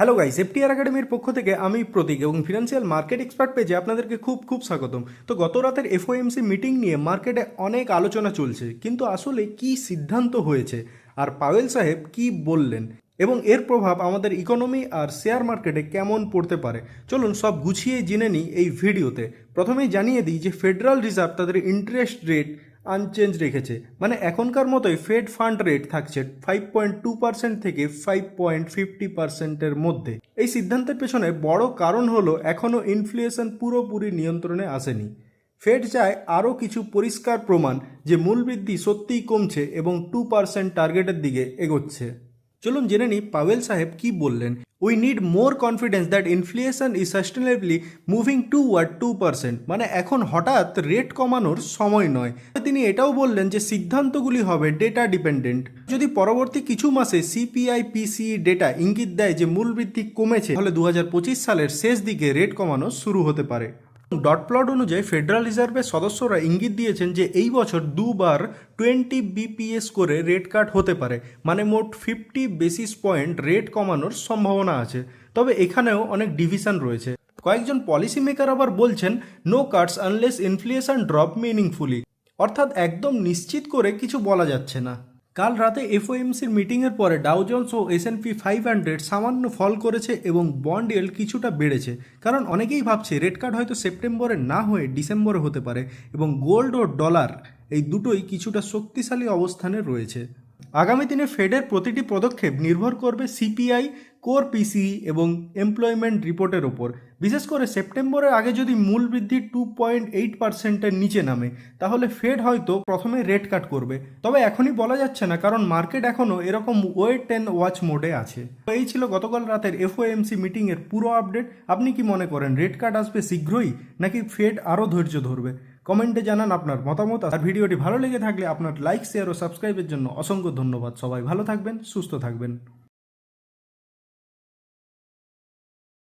Hello guys FTR একাডেমির পক্ষ থেকে আমি প্রতীক এবং ফিনান্সিয়াল মার্কেট এক্সপার্ট পেজে আপনাদেরকে খুব খুব স্বাগতম। তো গত রাতের এফওএমসি মিটিং নিয়ে মার্কেটে অনেক আলোচনা চলছে, কিন্তু আসলে কি সিদ্ধান্ত হয়েছে আর পাওয়েল সাহেব কি বললেন এবং এর প্রভাব আমাদের ইকোনমি আর শেয়ার মার্কেটে কেমন পড়তে পারে? চলুন সব গুছিয়ে জেনে নিই এই ভিডিওতে প্রথমেই জানিয়ে দিই যে ফেডারাল রিজার্ভ তাদের ইন্টারেস্ট রেট আনচেঞ্জ রেখেছে। মানে এখনকার মতোই ফেড ফান্ড রেট থাকছে ফাইভ পয়েন্ট টু পার্সেন্ট থেকে ফাইভ পয়েন্ট ফিফটি পার্সেন্টের মধ্যে। এই সিদ্ধান্তের পেছনে বড় কারণ হলো এখনও ইনফ্লুয়েশন পুরোপুরি নিয়ন্ত্রণে আসেনি। ফেড চায় আরও কিছু পরিষ্কার প্রমাণ যে মূল বৃদ্ধি সত্যিই কমছে এবং টু পার্সেন্ট টার্গেটের দিকে এগোচ্ছে। চলুন জেনে নিই পাওয়েল সাহেব কি বললেন। We need more confidence that inflation is sustainably moving toward two percent মানে এখন হঠাৎ রেট কমানোর সময় নয়। তিনি এটাও বললেন যে সিদ্ধান্তগুলি হবে ডেটা ডিপেন্ডেন্ট যদি পরবর্তী কিছু মাসে সিপিআই পিসিই ডেটা ইঙ্গিত দেয় যে মূলবৃদ্ধি কমেছে, তাহলে দু হাজার পঁচিশ সালের শেষ দিকে রেট কমানো শুরু হতে পারে। ডট প্লট অনুযায়ী ফেডারেল রিজার্ভের সদস্যরা ইঙ্গিত দিয়েছেন যে এই বছর দুবার টোয়েন্টি বিপিএস করে রেট কাট হতে পারে মানে মোট ফিফটি বেসিস পয়েন্ট রেট কমানোর সম্ভাবনা আছে। তবে এখানেও অনেক ডিভিশন রয়েছে। কয়েকজন পলিসি মেকার আবার বলছেন no cuts unless inflation drop meaningfully অর্থাৎ একদম নিশ্চিত করে কিছু বলা যাচ্ছে না। কাল রাতে এফওএমসির মিটিংয়ের পরে ডাউজন্স ও এস পি ফাইভ হান্ড্রেড সামান্য ফল করেছে এবং বন্ড এল কিছুটা বেড়েছে। কারণ অনেকেই ভাবছে রেড কার্ড হয়তো সেপ্টেম্বরে না হয়ে ডিসেম্বরে হতে পারে এবং গোল্ড ও ডলার এই দুটোই কিছুটা শক্তিশালী অবস্থানে রয়েছে। আগামী দিনে ফেডের প্রতিটি পদক্ষেপ নির্ভর করবে সিপিআই, কোর পিসি এবং এমপ্লয়মেন্ট রিপোর্টের ওপর। বিশেষ করে সেপ্টেম্বরের আগে যদি মূল বৃদ্ধি টু পয়েন্ট এইট পার্সেন্টের নিচে নামে, তাহলে ফেড হয়তো প্রথমে রেট কাট করবে। তবে এখনই বলা যাচ্ছে না, কারণ মার্কেট এখনও এরকম ওয়েট টেন ওয়াচ মোডে আছে। তো এই ছিল গতকাল রাতের এফওএমসি মিটিংয়ের পুরো আপডেট। আপনি কি মনে করেন, রেট কাট আসবে শীঘ্রই, নাকি ফেড আরও ধৈর্য ধরবে? কমেন্টে জানান আপনার মতামত আর ভিডিওটি ভালো লেগে থাকলে আপনার লাইক, শেয়ার ও সাবস্ক্রাইবের জন্য অসংখ্য ধন্যবাদ। সবাই ভালো থাকবেন, সুস্থ থাকবেন।